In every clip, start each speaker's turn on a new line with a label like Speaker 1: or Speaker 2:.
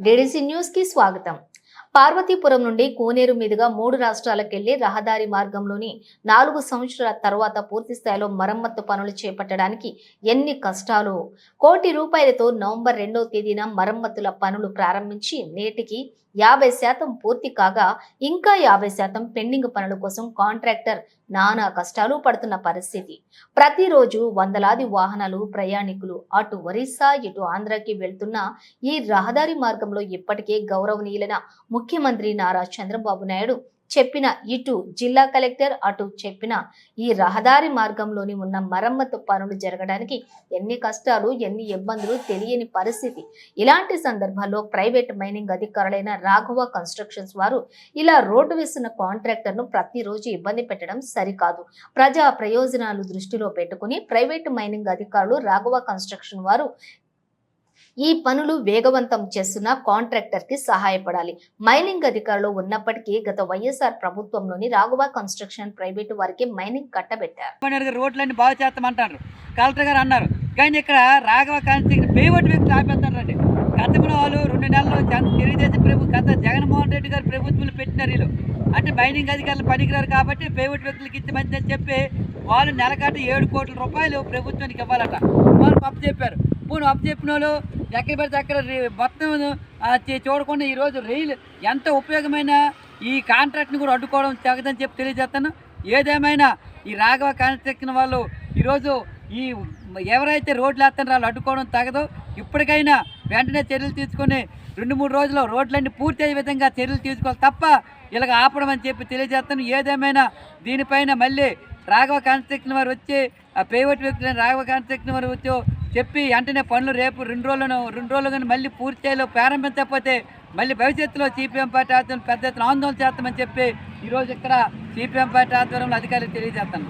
Speaker 1: DDC న్యూస్కి స్వాగతం. పార్వతీపురం నుండి కోనేరు మీదుగా మూడు రాష్ట్రాలకెళ్ళి రహదారి మార్గంలోని నాలుగు సంవత్సరాల తర్వాత పూర్తి స్థాయిలో మరమ్మత్తు పనులు చేపట్టడానికి ఎన్ని కష్టాలు? కోటి రూపాయలతో నవంబర్ రెండవ తేదీన మరమ్మతుల పనులు ప్రారంభించి నేటికి యాభై శాతం పూర్తి కాగా ఇంకా యాభై శాతం పెండింగ్ పనుల కోసం కాంట్రాక్టర్ నానా కష్టాలు పడుతున్న పరిస్థితి. ప్రతిరోజు వందలాది వాహనాలు ప్రయాణికులు అటు ఒరిస్సా ఇటు ఆంధ్రాకి వెళ్తున్న ఈ రహదారి మార్గంలో ఇప్పటికే గౌరవనీయులైన ముఖ్యమంత్రి నారా చంద్రబాబు నాయుడు చెప్పిన ఇటు జిల్లా కలెక్టర్ అటు చెప్పిన ఈ రహదారి మార్గంలోని ఉన్న మరమ్మతు పనులు జరగడానికి ఎన్ని కష్టాలు ఎన్ని ఇబ్బందులు తెలియని పరిస్థితి. ఇలాంటి సందర్భాల్లో ప్రైవేట్ మైనింగ్ అధికారులైన రాఘవ కన్స్ట్రక్షన్స్ వారు ఇలా రోడ్డు వేస్తున్న కాంట్రాక్టర్ను ప్రతిరోజు ఇబ్బంది పెట్టడం సరికాదు. ప్రజా ప్రయోజనాలు దృష్టిలో పెట్టుకుని ప్రైవేట్ మైనింగ్ అధికారులు రాఘవ కన్స్ట్రక్షన్ వారు ఈ పనులు వేగవంతం చేస్తున్న కాంట్రాక్టర్కి సహాయపడాలి. మైనింగ్ అధికారులు ఉన్నప్పటికీ గత వైఎస్ఆర్ ప్రభుత్వంలోని రాఘవ కన్స్ట్రక్షన్ ప్రైవేటు వారికి మైనింగ్ కట్టబెట్టారు.
Speaker 2: రోడ్లన్నీ బాగు చేస్తామంటారు. కలెక్టర్ గారు అన్నారు కానీ ఇక్కడ రాఘవ కాన్స్టిట్యూషన్ పేవటి వ్యక్తులు ఆపేస్తారండి. గతంలో వాళ్ళు రెండు నెలలు తెలుగుదేశం ప్రభుత్వం గత జగన్మోహన్ రెడ్డి గారు ప్రభుత్వంలో పెట్టినారు వీళ్ళు. అంటే మైనింగ్ అధికారులు పనికిరారు కాబట్టి ప్రైవేట్ వ్యక్తులకి ఇచ్చి మంచిదని చెప్పి వాళ్ళు నెలకట ఏడు కోట్ల రూపాయలు ప్రభుత్వానికి ఇవ్వాలట. వాళ్ళు పప్పు చెప్పారు అప్పును అప్పు చెప్పిన వాళ్ళు ఎక్కడ పడితే అక్కడ మొత్తం చూడకుండా ఈరోజు రైలు ఎంత ఉపయోగమైన ఈ కాంట్రాక్ట్ని కూడా అడ్డుకోవడం తగదని చెప్పి తెలియజేస్తాను. ఏదేమైనా ఈ రాఘవ కన్స్ట్రక్షన్ వాళ్ళు ఈరోజు ఈ ఎవరైతే రోడ్లు వేస్తారో వాళ్ళు అడ్డుకోవడం తగదు. ఇప్పటికైనా వెంటనే చర్యలు తీసుకొని రెండు మూడు రోజుల్లో రోడ్లన్నీ పూర్తి అయ్యే విధంగా చర్యలు తీసుకోవాలి తప్ప ఇలాగ ఆపడం అని చెప్పి తెలియజేస్తాను. ఏదేమైనా దీనిపైన మళ్ళీ రాఘవ కాన్స్ట్రక్షన్ వారు వచ్చి ఆ ప్రైవేట్ వ్యక్తులైన రాఘవ కాన్స్ట్రక్షన్ వారు వచ్చి చెప్పి వెంటనే పనులు రేపు రెండు రోజులను రెండు రోజులు కానీ మళ్ళీ పూర్తి చేయాలో ప్రారంభించకపోతే మళ్ళీ భవిష్యత్తులో సిపిఎం పార్టీ ఆధ్వర్యం పెద్ద ఎత్తున ఆందోళన చేస్తామని చెప్పి ఈరోజు ఇక్కడ సిపిఎం పార్టీ ఆధ్వర్యంలో అధికారులు తెలియజేస్తాను.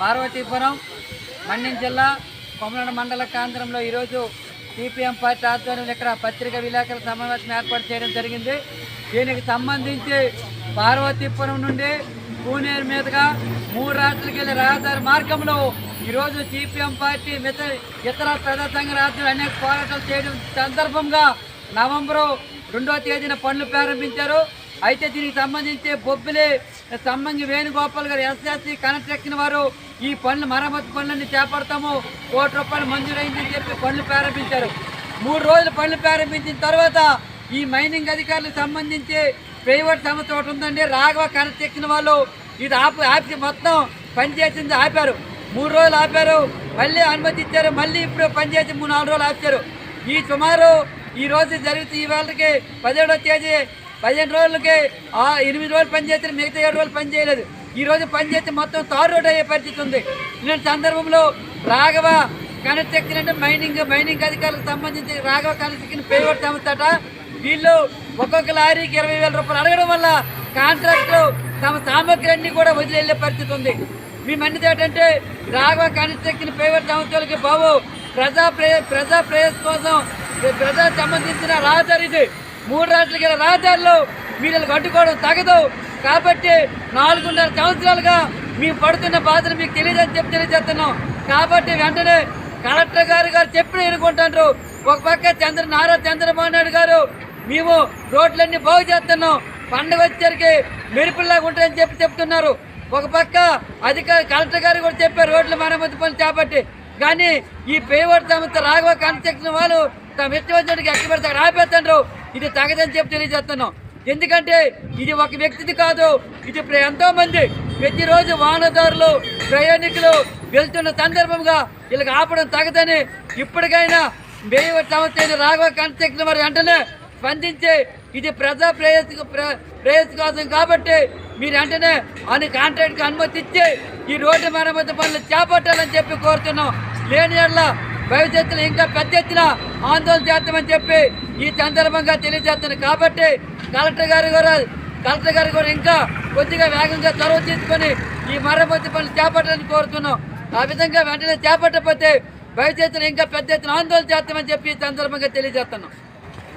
Speaker 2: పార్వతీపురం మన్యం జిల్లా కొమరణ మండల కేంద్రంలో ఈరోజు సిపిఎం పార్టీ ఆధ్వర్యంలో ఇక్కడ పత్రిక విలేకరుల సమావేశం ఏర్పాటు చేయడం జరిగింది. దీనికి సంబంధించి పార్వతీపురం నుండి పూనేరు మీదుగా మూడు రాష్ట్రాలకు వెళ్ళి రహదారి మార్గంలో ఈరోజు సిపిఎం పార్టీ మిత ఇతర ప్రజా సంఘ రాజ్యాలు అనేక పోరాటాలు చేయడం సందర్భంగా నవంబరు రెండవ తేదీన పనులు ప్రారంభించారు. అయితే దీనికి సంబంధించి బొబ్బిలి సమ్మంగి వేణుగోపాల్ గారు ఎస్ఎస్సి కనెక్ట్ ఎక్కిన వారు ఈ పనులు మరమ్మతు పనులన్నీ చేపడతాము. కోటి రూపాయలు మంజూరైందని చెప్పి పనులు ప్రారంభించారు. మూడు రోజులు పనులు ప్రారంభించిన తర్వాత ఈ మైనింగ్ అధికారులకు సంబంధించి ప్రైవేట్ సంస్థ ఒకటి ఉందండి. రాఘవ కనెక్ట్ ఎక్కిన వాళ్ళు ఇది ఆపి ఆపి మొత్తం పనిచేసింది ఆపారు. మూడు రోజులు ఆపారు మళ్ళీ అనుమతి ఇచ్చారు మళ్ళీ ఇప్పుడు పనిచేసి మూడు నాలుగు రోజులు ఆపారు. ఈ సుమారు ఈ రోజు జరుగుతూ ఈవేళకి పదిహేడో తేదీ పదిహేను రోజులకి ఆ ఎనిమిది రోజులు పని మిగతా ఏడు రోజులు పని చేయలేదు. ఈ రోజు పనిచేస్తే మొత్తం తారు రోడ్ అయ్యే పరిస్థితి ఉంది. ఇలాంటి సందర్భంలో రాఘవ కనెక్ట్ అంటే మైనింగ్ మైనింగ్ అధికారులకు సంబంధించి రాఘవ కనెక్ట్ పేవర్ సంస్థట వీళ్ళు ఒక్కొక్క లారీకి ఇరవై వేల రూపాయలు అడగడం వల్ల కాంట్రాక్టులు తమ సామగ్రి అన్ని కూడా వదిలి వెళ్ళే పరిస్థితి ఉంది. మేము అన్నది ఏంటంటే రాఘవ కనిశక్తిని పేవర్ సంస్థలకి బాబు. ప్రజా ప్రయ ప్రజా ప్రేయస్ కోసం ప్రజా సంబంధించిన రహదారి ఇది మూడు రాష్ట్రాలకి రహదారిలో మీరు ఇలా అడ్డుకోవడం తగదు. కాబట్టి నాలుగున్నర సంవత్సరాలుగా మేము పడుతున్న బాధను మీకు తెలియదని చెప్పి తెలియజేస్తున్నాం. కాబట్టి వెంటనే కలెక్టర్ గారు గారు చెప్పిన ఎన్నుకుంటారు ఒక పక్క చంద్ర నారా చంద్రబాబు నాయుడు గారు మేము రోడ్లన్నీ బాగు చేస్తున్నాం. పండుగ వచ్చేసరికి మెరుపుల్లాగా ఉంటాయని చెప్పి చెప్తున్నారు. ఒక పక్క అధికారి కలెక్టర్ గారు కూడా చెప్పారు రోడ్లు మరమ్మతి పనులు చేపట్టి కానీ ఈ పేవర్ సంస్థ రాఘవ కన్స్ట్రక్షన్ వాళ్ళు తమ ఇష్టం వచ్చినట్టుగా ఎక్కడ పెడతారు ఆపేస్తుండ్రు. ఇది తగదని చెప్పి తెలియజేస్తున్నాం. ఎందుకంటే ఇది ఒక వ్యక్తిది కాదు ఇది ఎంతోమంది ఎంతో మంది ప్రతిరోజు వాహనదారులు ప్రయాణికులు వెళ్తున్న సందర్భంగా వీళ్ళకి ఆపడం తగదని ఇప్పటికైనా మేయవర్ సంస్థ రాఘవ కన్స్ట్రక్షన్ వారు వెంటనే స్పందించి ఇది ప్రజా ప్రేయస్ ప్ర- ప్రేయస్ కోసం కాబట్టి మీరు వెంటనే అని కాంట్రాక్ట్కి అనుమతి ఇచ్చి ఈ రోడ్డు మరమ్మతు పనులు చేపట్టాలని చెప్పి కోరుతున్నాం. లేని యెడల భవిష్యత్తులో ఇంకా పెద్ద ఎత్తున ఆందోళన చేస్తామని చెప్పి ఈ సందర్భంగా తెలియజేస్తున్నాను. కాబట్టి కలెక్టర్ గారు కూడా కలెక్టర్ గారు కూడా ఇంకా కొద్దిగా వేగంగా చొరవ తీసుకొని ఈ మరమ్మతు పనులు చేపట్టాలని కోరుతున్నాం. ఆ విధంగా వెంటనే చేపట్టకపోతే భవిష్యత్తులో ఇంకా పెద్ద ఎత్తున ఆందోళన చేస్తామని చెప్పి ఈ సందర్భంగా తెలియజేస్తున్నాం.